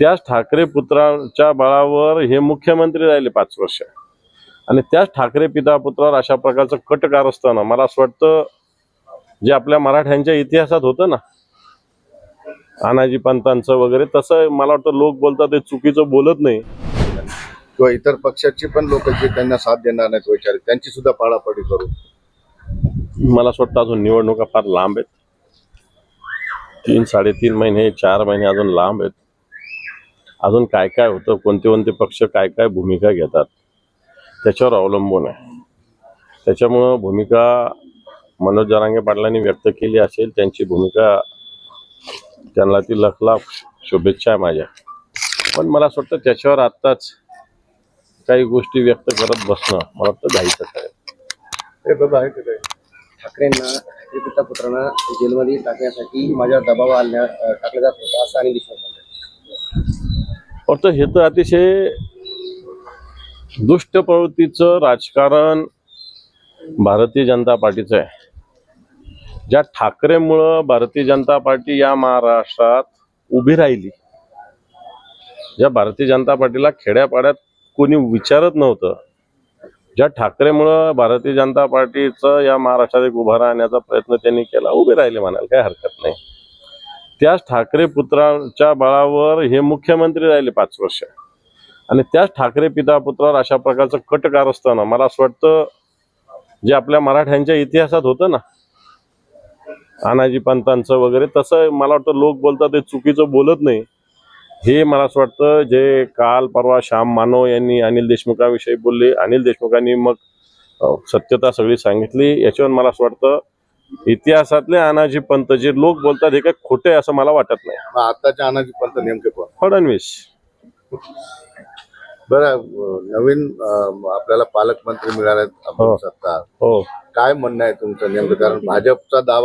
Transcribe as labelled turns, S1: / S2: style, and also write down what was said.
S1: त्याच ठाकरे पुत्राच्या बळावर हे मुख्यमंत्री राहिले पाच वर्ष. आणि त्याच ठाकरे पिता पुत्रावर अशा प्रकारचं कट कारस्थानं मला असं वाटतं जे आपल्या मराठ्यांच्या इतिहासात होतं ना अनाजी पंतांचं वगैरे तसं मला वाटतं लोक बोलतात ते चुकीचं बोलत नाही.
S2: किंवा इतर पक्षाची पण लोक जे त्यांना साथ देणार नाहीत वैचारिक त्यांची सुद्धा पाडापाडी करू
S1: मला असं वाटतं अजून निवडणुका फार लांब आहेत. तीन साडेतीन महिने चार महिने अजून लांब आहेत. अजून काय काय होतं कोणते कोणते पक्ष काय काय भूमिका घेतात त्याच्यावर अवलंबून आहे. त्याच्यामुळं भूमिका मनोज जरांगे पाटलांनी व्यक्त केली असेल त्यांची भूमिका त्यांना ती लख लाख शुभेच्छा आहे माझ्या. पण मला असं वाटतं त्याच्यावर आत्ताच काही गोष्टी व्यक्त करत बसणं मला वाटतं घाईचं आहे.
S2: बाबा आहे तिथे
S3: ठाकरेंना ठाकरे पिता पुत्रांना जेलमध्ये टाकण्यासाठी माझ्यावर दबाव आणण्या टाकला जात होता असं आणि दिसत म्हणतात
S1: फक्त हे तर अतिशय दुष्ट प्रवृत्तीचं राजकारण भारतीय जनता पार्टीचं आहे. ज्या ठाकरेमुळं भारतीय जनता पार्टी या महाराष्ट्रात उभी राहिली ज्या भारतीय जनता पार्टीला खेड्यापाड्यात कोणी विचारत नव्हतं ज्या ठाकरेमुळं भारतीय जनता पार्टीचं या महाराष्ट्रात एक उभा राहण्याचा प्रयत्न त्यांनी केला उभे राहिले म्हणाल काय हरकत नाही. त्याच ठाकरे पुत्राच्या बळावर हे मुख्यमंत्री राहिले पाच वर्ष. आणि त्याच ठाकरे पिता पुत्रावर अशा प्रकारचं कट कारस्थानं मला असं वाटतं जे आपल्या मराठ्यांच्या इतिहासात होतं ना अनाजी पंतांचं वगैरे तसं मला वाटतं लोक बोलतात ते चुकीचं बोलत नाही. हे मला असं वाटतं जे काल परवा श्याम मानव यांनी अनिल देशमुखाविषयी बोलले अनिल देशमुखांनी मग सत्यता सगळी सांगितली. याच्यावर मला असं वाटतं इतिहासातले अनाजी पंत जे लोक बोलतात हे काय खोटे असं मला वाटत नाही.
S2: मग आताच्या अनाजी पंत नेमके कोण?
S1: फडणवीस.
S2: बरं नवीन अं, आपल्याला पालकमंत्री मिळाले
S1: हो.
S2: सत्ता
S1: हो.
S2: काय म्हणणं आहे तुमचं नेमकं? कारण भाजपचा दावा